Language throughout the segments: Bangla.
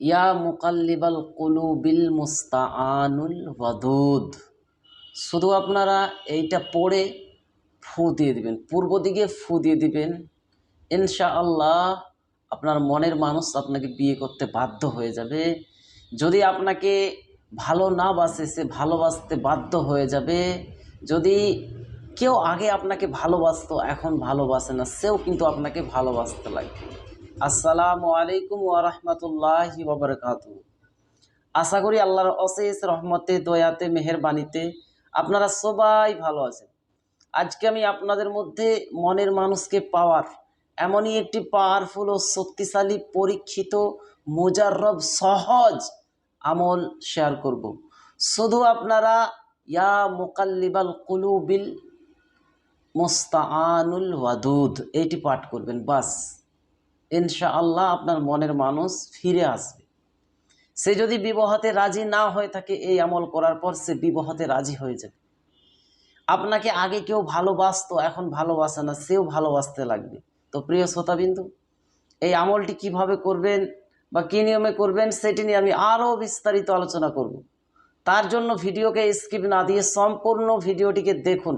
ইয়া মুকাল্লিবাল কুলুবিল মুস্তাআনুল ওয়াদুদ। শুধু আপনারা এইটা পড়ে ফু দিয়ে দিবেন, পূর্ব দিকে ফু দিয়ে দিবেন। ইনশাআল্লাহ আপনার মনের মানুষ আপনাকে বিয়ে করতে বাধ্য হয়ে যাবে। যদি আপনাকে ভালো না বাসে, সে ভালোবাসতে বাধ্য হয়ে যাবে। যদি কেউ আগে আপনাকে ভালোবাসতো, এখন ভালোবাসে না, সেও কিন্তু আপনাকে ভালোবাসতে লাগবে। আসসালামু আলাইকুম ওয়া রাহমাতুল্লাহি ওয়া বারাকাতুহু। আশা করি আল্লাহর অশেষ রহমতে, দয়াতে, মেহেরবানিতে আপনারা সবাই ভালো আছেন। আজকে আমি আপনাদের মধ্যে মনের মানুষকে পাওয়ার এমনই একটি পাওয়ারফুল ও শক্তিশালী, পরীক্ষিত, মোজাররব, সহজ আমল শেয়ার করব। শুধু আপনারা, ইয়া মোকাল্লিবাল কুলুবিল মোস্তাআনুল ওয়াদুদ এইটি পাঠ করবেন, বাস। ইনশাআল্লাহ আপনার মনের মানুষ ফিরে আসবে। সে যদি বিবাহতে রাজি না হয়ে থাকে এই আমল করার পর সে বিবাহতে রাজি হয়ে যাবে। আপনাকে আগে কেউ ভালোবাসতো, এখন ভালোবাসে না, সেও ভালোবাসতে লাগবে। তো প্রিয় শ্রোতাবিন্দু, এই আমলটি কীভাবে করবেন বা কী নিয়মে করবেন সেটি নিয়ে আমি আরও বিস্তারিত আলোচনা করব। তার জন্য ভিডিওকে স্কিপ না দিয়ে সম্পূর্ণ ভিডিওটিকে দেখুন।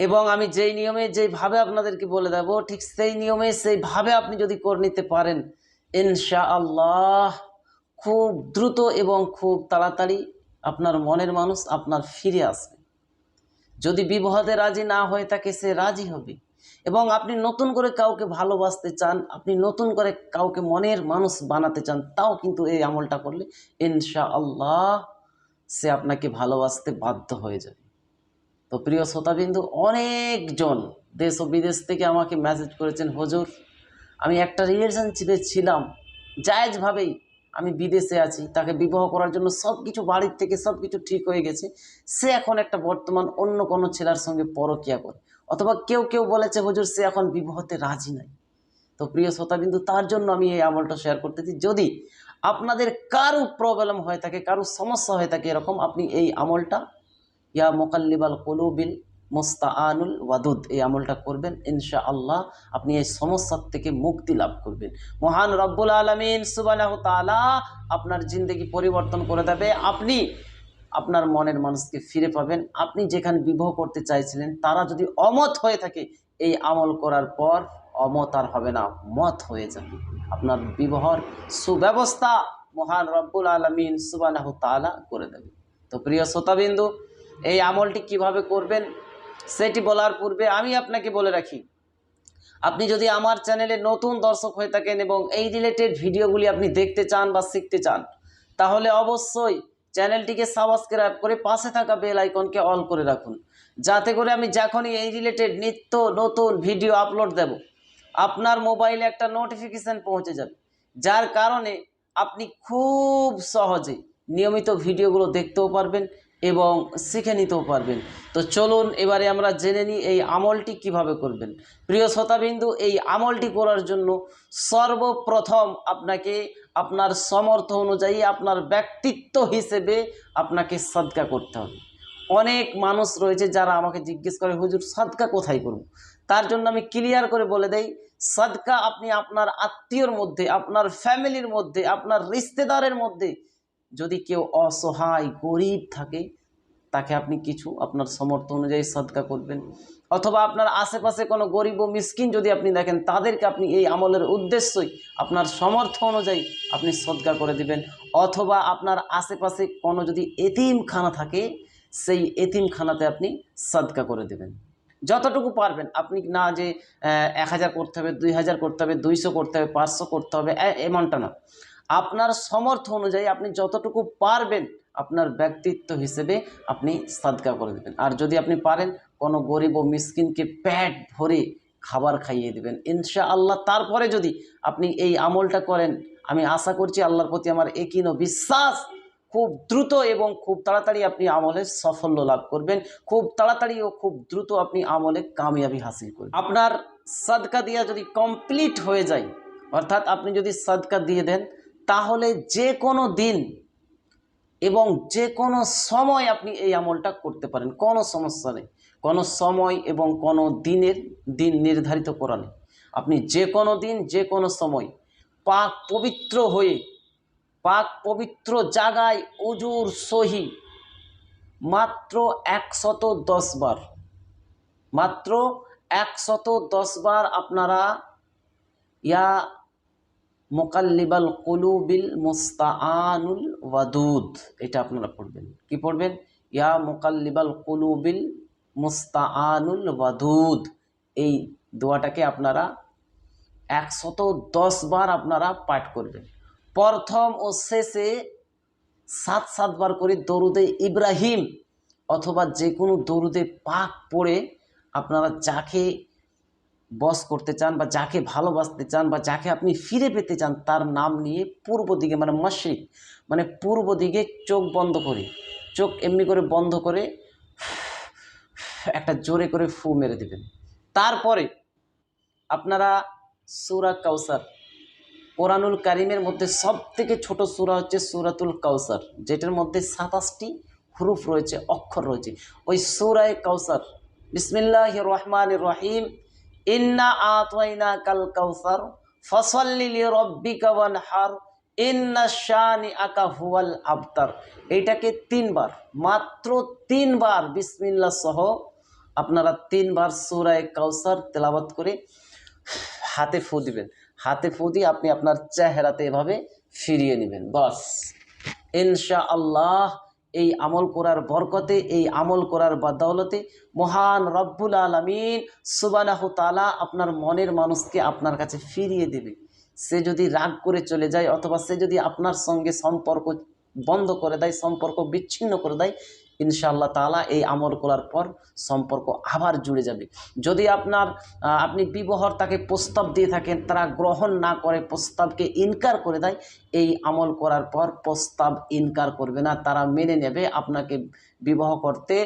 এবং আমি যেই নিয়মে যেইভাবে আপনাদেরকে বলে দেব, ঠিক সেই নিয়মে সেইভাবে আপনি যদি করে নিতে পারেন ইনশা আল্লাহ খুব দ্রুত এবং খুব তাড়াতাড়ি আপনার মনের মানুষ আপনার ফিরে আসবে। যদি বিবাহতে রাজি না হয়ে থাকে, সে রাজি হবে। এবং আপনি নতুন করে কাউকে ভালোবাসতে চান, আপনি নতুন করে কাউকে মনের মানুষ বানাতে চান, তাও কিন্তু এই আমলটা করলে ইনশা আল্লাহ সে আপনাকে ভালোবাসতে বাধ্য হয়ে যাবে। তো প্রিয় শ্রোতাবিন্দু, অনেকজন দেশ ও বিদেশ থেকে আমাকে মেসেজ করেছেন, হজুর, আমি একটা রিলেশনশিপে ছিলাম। জায়জভাবেই আমি বিদেশে আছি। তাকে বিবাহ করার জন্য সব কিছু বাড়ির থেকে সব কিছু ঠিক হয়ে গেছে। সে এখন একটা বর্তমান অন্য কোনো ছেলের সঙ্গে পরকিয়া করে। অথবা কেউ কেউ বলেছে, হুজুর, সে এখন বিবাহতে রাজি নাই। তো প্রিয় শ্রোতাবিন্দু, তার জন্য আমি এই আমলটা শেয়ার করতেছি। যদি আপনাদের কারও প্রবলেম হয়ে থাকে, কারও সমস্যা হয়ে থাকে, এরকম আপনি এই আমলটা ইয়া মোকাল্লিবাল কলুবিল মোস্তাআনুল ওয়াদুদ। এই আমলটা করবেন ইনশা আল্লাহ আপনি এই সমস্যার থেকে মুক্তি লাভ করবেন। মহান রব্বুল আলমিন সুবাহ তালা আপনার জিন্দগি পরিবর্তন করে দেবে। আপনি আপনার মনের মানুষকে ফিরে পাবেন। আপনি যেখানে বিবাহ করতে চাইছিলেন, তারা যদি অমত হয়ে থাকে, এই আমল করার পর অমত আর হবে না, মত হয়ে যাবে। আপনার বিবাহর সুব্যবস্থা মহান রব্বুল আলমিন সুবাহ তালা করে দেবে। তো প্রিয় শ্রোতাবিন্দু এই আমলটি কীভাবে করবেন, সেটি বলার পূর্বে আমি আপনাকে বলে রাখি, আপনি যদি আমার চ্যানেলে নতুন দর্শক হয়ে থাকেন এবং এই রিলেটেড ভিডিওগুলি আপনি দেখতে চান বা শিখতে চান, তাহলে অবশ্যই চ্যানেলটিকে সাবস্ক্রাইব করে পাশে থাকা বেল আইকনকে অল করে রাখুন, যাতে করে আমি যখনই এই রিলেটেড নিত্য নতুন ভিডিও আপলোড দেব, আপনার মোবাইলে একটা নোটিফিকেশান পৌঁছে যাবে, যার কারণে আপনি খুব সহজে নিয়মিত ভিডিওগুলো দেখতেও পারবেন এবং শিখে নিতেও পারবেন। তো চলুন এবারে আমরা জেনে নিই এই আমলটি কীভাবে করবেন। প্রিয় শ্রোতাবিন্দু, এই আমলটি করার জন্য সর্বপ্রথম আপনাকে আপনার সমর্থ অনুযায়ী, আপনার ব্যক্তিত্ব হিসেবে আপনাকে সদকা করতে হবে। অনেক মানুষ রয়েছে যারা আমাকে জিজ্ঞেস করে, হুজুর, সদকা কোথায় করব? তার জন্য আমি ক্লিয়ার করে বলে দেই, সদকা আপনি আপনার আত্মীয়র মধ্যে, আপনার ফ্যামিলির মধ্যে, আপনার রিশতেদারের মধ্যে যদি কেউ অসহায়, গরিব থাকে, তাকে আপনি কিছু আপনার সমর্থ অনুযায়ী সদকা করবেন। অথবা আপনার আশেপাশে কোনো গরিব ও মিসকিন যদি আপনি দেখেন, তাদেরকে আপনি এই আমলের উদ্দেশ্যই আপনার সমর্থ অনুযায়ী আপনি সদকা করে দিবেন। অথবা আপনার আশেপাশে কোনো যদি এতিমখানা থাকে, সেই এতিমখানাতে আপনি সদকা করে দেবেন। যতটুকু পারবেন, আপনি না যে এক হাজার করতে হবে, দুই হাজার করতে হবে, দুইশো করতে হবে, পাঁচশো করতে হবে এমনটা না। আপনার সমর্থ অনুযায়ী আপনি যতটুকু পারবেন আপনার ব্যক্তিত্ব হিসেবে আপনি সাদকা করে দেবেন। আর যদি আপনি পারেন, কোনো গরিব ও মিসকিনকে প্যাট ভরে খাবার খাইয়ে দেবেন। ইনশা আল্লাহ তারপরে যদি আপনি এই আমলটা করেন, আমি আশা করছি আল্লাহর প্রতি আমার একিন ও বিশ্বাস, খুব দ্রুত এবং খুব তাড়াতাড়ি আপনি আমলে সাফল্য লাভ করবেন। খুব তাড়াতাড়ি ও খুব দ্রুত আপনি আমলে কামিয়াবি হাসিল করবেন। আপনার সাদকা দিয়া যদি কমপ্লিট হয়ে যায়, অর্থাৎ আপনি যদি সাদকা দিয়ে দেন তাহলে যে কোনো দিন এবং যে কোনো সময় আপনি এই আমলটা করতে পারেন, কোনো সমস্যা নেই। কোনো সময় এবং কোনো দিনের দিন নির্ধারিত করা নেই। আপনি যে কোনো দিন, যে কোনো সময় পাক পবিত্র হয়ে, পাক পবিত্র জায়গায় উজুর সহি মাত্র একশত বার, মাত্র একশত বার আপনারা ইয়া মোকাল্লিবাল কুলুবিল মুস্তাআনুল ওয়াদুদ। এটা আপনারা পড়বেন। কি পড়বেন? ইয়া মোকাল্লিবাল কুলুবিল মুস্তাআনুল ওয়াদুদ। এই দোয়াটাকে আপনারা একশত দশ বার আপনারা পাঠ করবেন। প্রথম ও শেষে সাত সাতবার করে দরুদে ইব্রাহিম অথবা যে কোনো দরুদে পাক পড়ে আপনারা যাকে বস করতে চান বা যাকে ভালোবাসতে চান বা যাকে আপনি ফিরে পেতে চান, তার নাম নিয়ে পূর্ব দিকে মানে মশরিক মানে পূর্ব দিকে চোখ বন্ধ করে। চোখ এমনি করে বন্ধ করে একটা জোরে করে ফু মেরে দেবেন। তারপরে আপনারা সুরা কাউসার কোরআনুল কারিমের মধ্যে সব থেকে ছোটো সুরা হচ্ছে সুরাতুল কাউসার যেটার মধ্যে সাতাশটি হুরুফ রয়েছে, অক্ষর রয়েছে। ওই সুরায় কাউসার বিসমিল্লাহ রহমান রহিম ইন্না কাল কাউসার ইন্না আকা হুয়াল আবতার। তিনবার, মাত্র তিনবার বিসমিল্লাহ সহ আপনারা তিনবার সুরায় কাউসার তেলাবাত করে হাতে ফু দিবেন। হাতে ফু দিয়ে আপনি আপনার চেহারাতে এভাবে ফিরিয়ে নেবেন। বাস। ইনশা আল্লাহ এই আমল করার বরকতে, এই আমল করার বাদৌলতে মহান রব্বুল আলমিন সুবানাহ তালা আপনার মনের মানুষকে আপনার কাছে ফিরিয়ে দেবে। সে যদি রাগ করে চলে যায় অথবা সে যদি আপনার সঙ্গে সম্পর্ক বন্ধ করে দেয়, সম্পর্ক বিচ্ছিন্ন করে দেয় ইনশাআল্লাহ তালা এই আমল করার পর সম্পর্ক আবার জুড়ে যাবে। যদি আপনার আপনি বিবাহর তাকে প্রস্তাব দিয়ে থাকেন, তারা গ্রহণ না করে, প্রস্তাবকে ইনকার করে দেয়, এই আমল করার পর প্রস্তাব ইনকার করবে না, তারা মেনে নেবে, আপনাকে বিবাহ করতে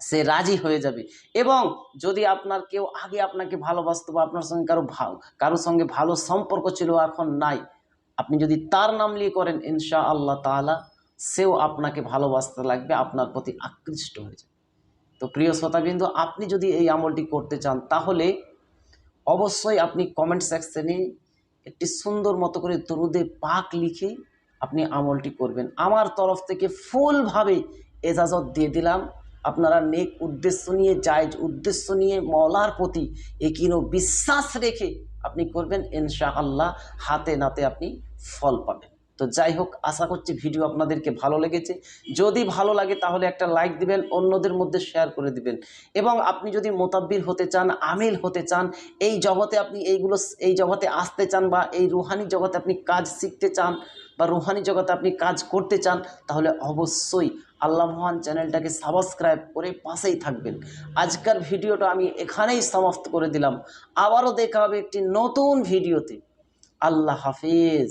সে রাজি হয়ে যাবে। এবং যদি আপনার কেউ আগে আপনাকে ভালোবাসত বা আপনার সঙ্গে কারও ভালো কারোর সঙ্গে ভালো সম্পর্ক ছিল, এখন নাই, আপনি যদি তার নাম নিয়ে করেন ইনশা আল্লাহ তাআলা সেও আপনাকে ভালোবাসতে লাগবে, আপনার প্রতি আকৃষ্ট হয়ে যাবে। তো প্রিয় শ্রোতাবিন্দু, আপনি যদি এই আমলটি করতে চান, তাহলে অবশ্যই আপনি কমেন্ট সেকশনে একটি সুন্দর মতো করে দরুদে পাক লিখে আপনি আমলটি করবেন। আমার তরফ থেকে ফুলভাবে এজাজত দিয়ে দিলাম। আপনারা নেক উদ্দেশ্য নিয়ে, জায়জ উদ্দেশ্য নিয়ে মলার প্রতি একিনো বিশ্বাস রেখে আপনি করবেন। ইনশা আল্লাহ হাতে নাতে আপনি ফল পাবেন। তো যাই হোক, আশা করছি ভিডিও আপনাদেরকে ভালো লেগেছে। যদি ভালো লাগে তাহলে একটা লাইক দিবেন, অন্যদের মধ্যে শেয়ার করে দিবেন। এবং আপনি যদি মোতাব্বির হতে চান, আমিল হতে চান, এই জগতে আপনি এইগুলো, এই জগতে আসতে চান বা এই রুহানি জগতে আপনি কাজ শিখতে চান বা রুহানি জগতে আপনি কাজ করতে চান, তাহলে অবশ্যই আল্লাহ মহান চ্যানেলটাকে সাবস্ক্রাইব করে পাশেই থাকবেন। আজকের ভিডিওটা আমি এখানেই সমাপ্ত করে দিলাম। আবারও দেখা হবে একটি নতুন ভিডিওতে। আল্লাহ হাফিজ।